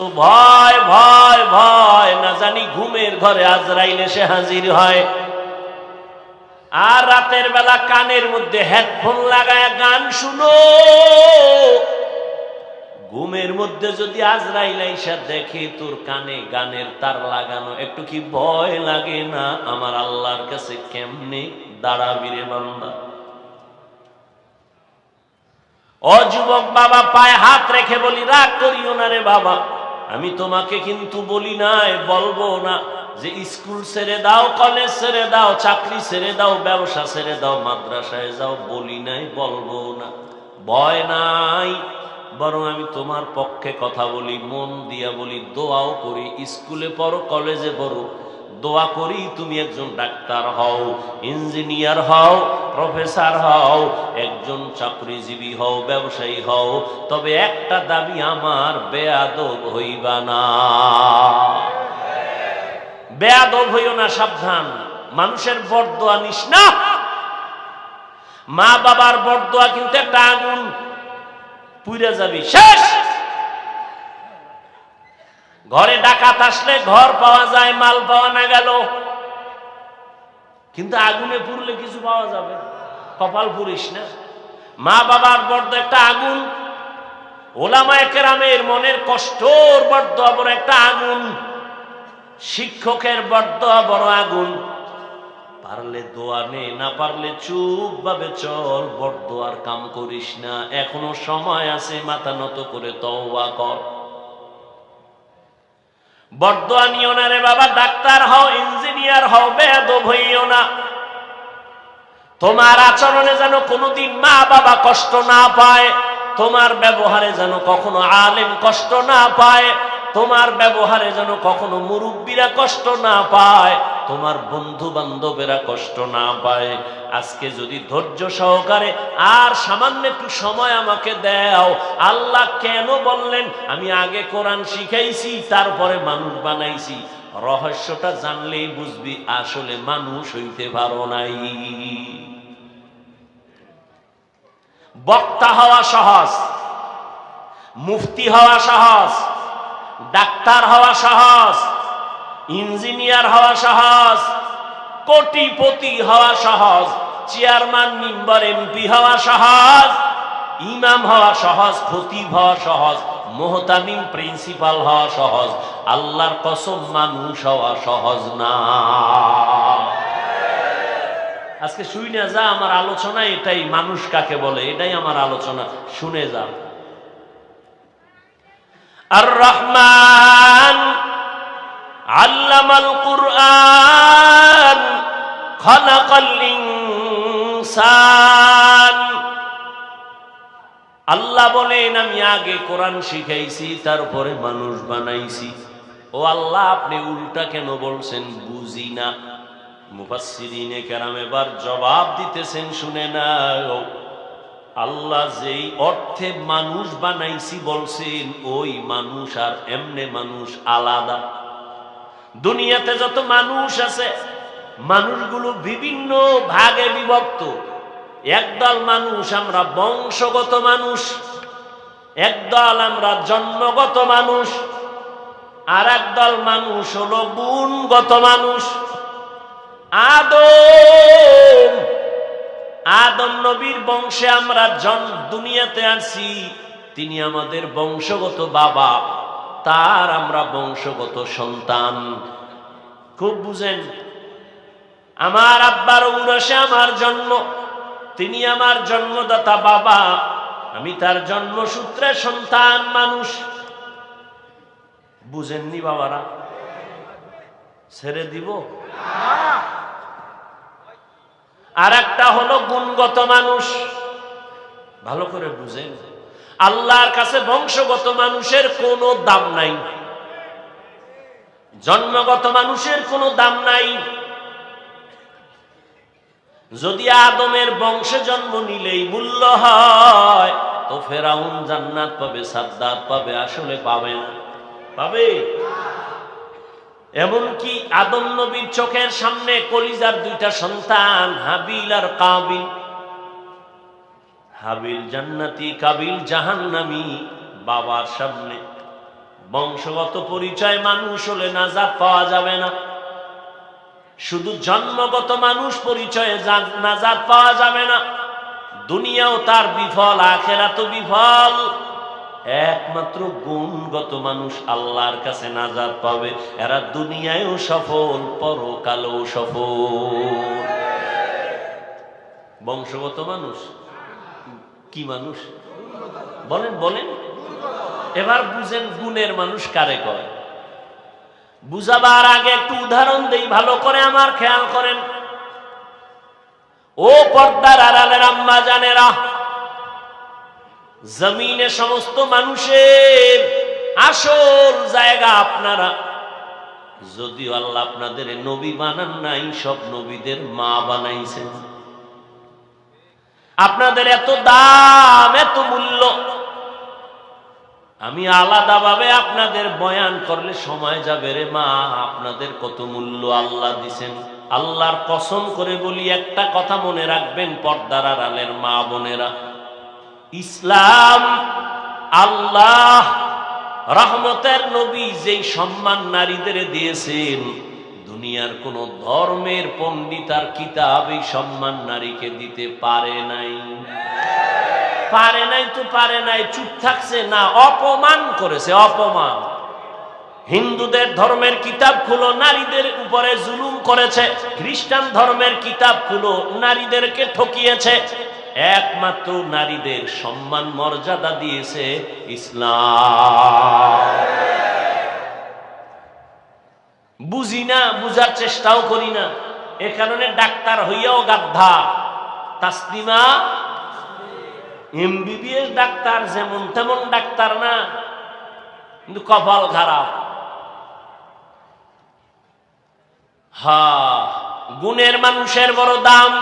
ভয় ভয় ভয় না জানি ঘুমের ঘরে আজরাইল এসে হাজির হয়। আর রাতের বেলা কানের মধ্যে হেডফোন লাগায় গান শুনো। ঘুমের মধ্যে যদি আজরাইল আইসা দেখে তোর কানে গানের তার লাগানো, একটু কি ভয় লাগে না? আমার আল্লাহর কাছে কেমনে দাঁড়াবি রে বান্দা? ও যুবক বাবা, পায়ে হাত রেখে বলি, রাগ করিও না রে বাবা। আমি তোমাকে কিন্তু বলি নাই, বলব না যে স্কুল ছেড়ে দাও, কলেজ ছেড়ে দাও, চাকরি ছেড়ে দাও, ব্যবসা ছেড়ে দাও, মাদ্রাসায় যাও, বলি নাই, বলব না। ভয় নাই, বরং আমি তোমার পক্ষে কথা বলি, মন দিয়া বলি, দোয়াও করি, স্কুলে পড়ো, কলেজে পড়ো। দোয়া করি তুমি একজন ডাক্তার হও, ইঞ্জিনিয়ার হও, প্রফেসর হও, একজন চাকরিজীবী হও, ব্যবসায়ী হও, তবে একটা দাবি আমার, বেয়াদব হইবা না। বেয়াদব হইও না, সাবধান। মানুষের বরদোয়া নিস না। মা বাবার বরদোয়া কিন্তু একটা আগুন, পুইরা যাবি। শেষ! ঘরে ডাকাত আসলে ঘর পাওয়া যায়, মাল পাওয়া না গেল। কিন্তু আগুনে পুড়লে কিছু পাওয়া যাবে। কপাল পুরিস না। মা বাবার বর্দ একটা আগুন, ওলামায় কেরামের মনের কষ্টর বর্দ বড় একটা আগুন, শিক্ষকের বর্দ বড় আগুন। পারলে দোয়া নে, না পারলে চুপ ভাবে চল বড় আর কাম করিস না। এখনও সময় আছে, মাথা নত করে তওবা কর। বর্দোয়া নিও না রে বাবা, ডাক্তার হও, ইঞ্জিনিয়ার হও বেদব হইও না। তোমার আচরণে যেন কোনোদিন মা বাবা কষ্ট না পায়, তোমার ব্যবহারে যেন কখনো আলেম কষ্ট না পায়, তোমার ব্যবহারে যেন কখনো মুরব্বীরা কষ্ট না পায়, তোমার বন্ধু বান্ধবেরা কষ্ট না পায়। আজকে যদি ধৈর্য সহকারে আর সামান্য একটু সময় আমাকে দাও, আল্লাহ কেন বললেন, আমি আগে কোরআন শিখাইছি, তারপরে মানুষ বানাইছি। রহস্যটা জানলেই বুঝবি, আসলে মানুষ হইতে পারো নাই। বক্তা হওয়া সহজ, মুফতি হওয়া সহজ, ডাক্তার হওয়া সহজ, ইঞ্জিনিয়ার হওয়া সহজ কোটিপতি হওয়া সহজ, চেয়ারম্যান, মেম্বার, এমপি হওয়া সহজ, ইমাম হওয়া সহজ, খতিব হওয়া সহজ, মোহতামিম প্রিন্সিপাল হওয়া সহজ, আল্লাহর কসম মানুষ হওয়া সহজ না। আজকে শুই না যা আমার আলোচনা, এটাই মানুষ কাকে বলে, এটাই আমার আলোচনা, শুনে যা। আর রহমান আল্লাহ বলেন, আমি আগে কোরআন শিখাইছি, তারপরে মানুষ বানাইছি। ও আল্লাহ, আপনি উল্টা কেন বলছেন? বুঝি না। মুফাসসিরিনে কেরাম এবার জবাব দিতেছেন, শুনে না আল্লাহ যেই অর্থে মানুষ বানাইছি বলছেন, ওই মানুষ আর এমনে মানুষ আলাদা। দুনিয়াতে যত মানুষ আছে মানুষগুলো বিভিন্ন ভাগে বিভক্ত। একদল মানুষ আমরা বংশগত মানুষ, একদল আমরা জন্মগত মানুষ, আর একদল মানুষ হলো গুণগত মানুষ। আদম আদম নবীর বংশে আমরা জন দুনিয়াতে আছি তিনি আমাদের বংশগত বাবা, তার আমরা বংশগত সন্তান। খুব বুঝেন আমার আব্বার উরসে আমার জন্ম, তিনি আমার জন্মদাতা বাবা, আমি তার জন্মসূত্রে সন্তান মানুষ। বুঝেননি বাবারা? ছেড়ে দিব? আর একটা হলো গুণগত মানুষ। ভালো করে বুঝেন। আল্লাহর কাছে বংশগত মানুষের কোনো দাম নাই। জন্মগত মানুষের কোনো দাম নাই। যদি আদমের বংশে জন্ম নিলেই মূল্য হয়, তো ফেরাউন জান্নাত পাবে, সাদ্দাত পাবে, আসলে পাবে না। পাবে? এমনকি আদম নবীর চোখের সামনে কলিজার দুইটা সন্তান, হাবিল আর কাবিল। হাবিল জান্নাতি, কাবিল জাহান্নামি, বাবার সামনে। বংশগত পরিচয় মানুষ হলে নাজাত পাওয়া যাবে না। শুধু জন্মগত মানুষ পরিচয়ে নাজাত পাওয়া যাবে না। দুনিয়াও তার বিফল আখেরা তো বিফল। একমাত্র গুণগত মানুষ আল্লাহর কাছে নাজাদ পাবে। এরা দুনিয়ায়ও সফল, পরকালেও সফল। বংশগত মানুষ? কি মানুষ? বলেন বলেন। এবার বুঝেন গুণের মানুষ কারে কয়? বুঝাবার আগে একটু উদাহরণ দেই, ভালো করে আমার খেয়াল করেন। ও পর্দার আড়ালের আম্মা জানেরা, জমিনে সমস্ত মানুষের আসল জায়গা আপনারা। যদিও আল্লাহ আপনাদের নবী বানান নাই, সব নবীদের মা বানাইছেন। আপনাদের এত দাম, এত মূল্য আমি আলাদাভাবে আপনাদের বয়ান করলে সময় যাবে রে মা, আপনাদের কত মূল্য আল্লাহ দিছেন। আল্লাহর কসম করে বলি, একটা কথা মনে রাখবেন পর্দার আড়ালের মা বোনেরা। ইসলাম আল্লাহ রহমতের নবী যেই সম্মান নারীদের দিয়েছেন, দুনিয়ার কোন ধর্মের পণ্ডিত আর কিতাব এই সম্মান নারীকে দিতে পারে নাই। পারে নাই, তো পারে নাই, চুপ থাকছে না, অপমান করেছে, অপমান। হিন্দুদের ধর্মের কিতাব খুলো, নারীদের উপরে জুলুম করেছে, খ্রিস্টান ধর্মের কিতাব খুলো, নারীদেরকে ঠকিয়েছে। একমাত্র নারীদের সম্মান, মর্যাদা দিয়েছে ইসলাম। বুঝি না, বুঝার চেষ্টাও করি না, এ কারণে ডাক্তার হইয়াও গাদ্ধা তাসলিমা এমবিবিএস ডাক্তার যেমন তেমন ডাক্তার না, কিন্তু কপাল খারাপ। হা, গুণের মানুষের বড় দাম।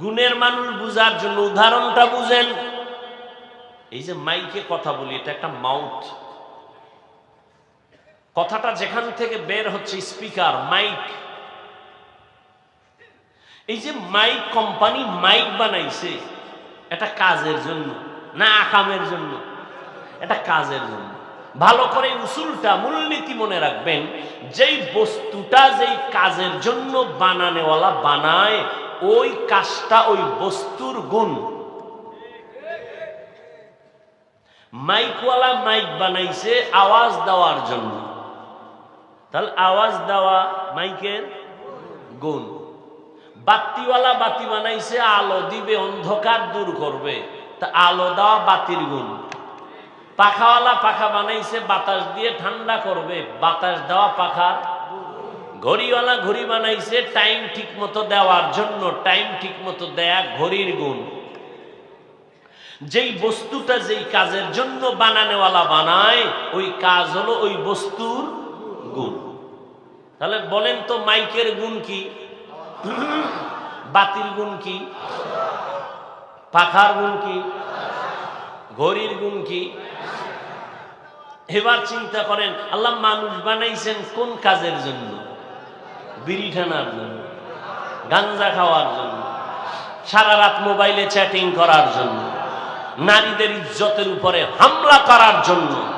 গুণের মানুষ বুঝার জন্য উদাহরণটা বুঝেন। এই যে মাইকে কথা বলি, এটা একটা মাউথ। কথাটা যেখান থেকে বের হচ্ছে স্পিকার, মাইক। এই যে মাইক কোম্পানি মাইক বানাইছে এটা কাজের জন্য, না আকামের জন্য। এটা কাজের জন্য। ভালো করে উসুলটা, মূলনীতি মনে রাখবেন, যেই বস্তুটা যেই কাজের জন্য বানানেওয়ালা বানায়, ওই কাজটা ওই বস্তুর গুণ। মাইকওয়ালা মাইক বানাইছে আওয়াজ দেওয়ার জন্য। তাহলে আওয়াজ দেওয়া মাইকের গুণ। বাতিওয়ালা বাতি বানাইছে, আলো দিবে, অন্ধকার দূর করবে। তা আলো দেওয়া বাতির গুণ। পাখাওয়ালা পাখা বানাইছে, বাতাস দিয়ে ঠান্ডা করবে। বাতাস দেওয়া পাখা ঘড়িওয়ালা ঘড়ি বানাইছে টাইম ঠিক মতো দেওয়ার জন্য টাইম ঠিক মতো দেয়া ঘড়ির গুণ। যেই বস্তুটা যেই কাজের জন্য বানানেওয়ালা বানায়, ওই কাজ হলো ওই বস্তুর গুণ। তাহলে বলেন তো, মাইকের গুণ কি? বাতির গুণ কি? পাখার গুণ কি? ঘড়ির গুণ কি? এবার চিন্তা করেন, আল্লাহ মানুষ বানাইছেন কোন কাজের জন্য? বিড়ি টানার জন্য, গাঞ্জা খাওয়ার জন্য, সারা রাত মোবাইলে চ্যাটিং করার জন্য, নারীদের ইজ্জতের উপরে হামলা করার জন্য।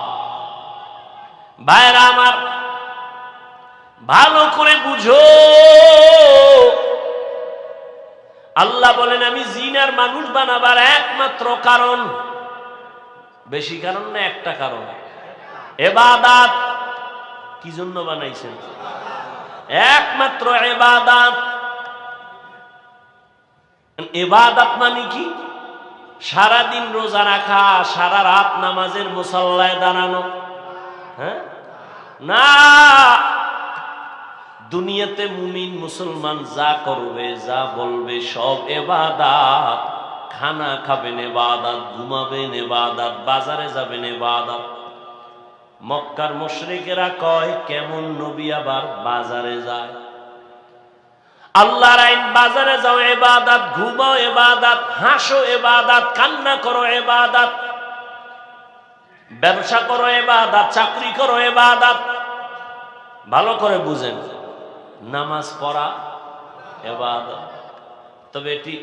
ভাইরা আমার, ভালো করে বুঝো। আল্লাহ বলেন, আমি জিনার মানুষ বানাবার একমাত্র কারণ। বেশি কারণ না, একটা কারণ। এবাদাত কি জন্য বানাইছেন? একমাত্র এবাদাত। এবাদাত মানে কি? সারাদিন রোজা রাখা, সারা রাত নামাজের মুসল্লায় দাঁড়ানো। হ্যাঁ? না। দুনিয়াতে মুমিন মুসলমান যা করবে, যা বলবে, সব এবাদাত। খানা খাবেন এবাদাত, ঘুমাবেন এবাদাত, বাজারে যাবেন এবাদাত। মক্কার মুশরিকেরা কয়, কেমন নবী আবার বাজারে যায়? আল্লাহর আইন, বাজারে যাও এবাদাত, ঘুমাও এবাদাত, হাসো এবাদাত, কান্না করো এবাদাত। ব্যবসা করো এবাদাত, চাকরি করো এবাদাত। ভালো করে বুঝেন, নামাজ পড়া, এবাদত। তবে এটি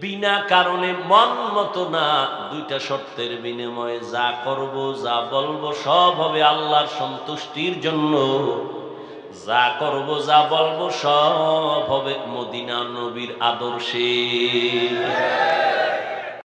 বিনা কারণে মন মতো না, দুইটা শর্তের বিনিময়ে যা করব, যা বলব, সব হবে আল্লাহর সন্তুষ্টির জন্য। যা করব, যা বলব, সব হবে মদিনা নবীর আদর্শে।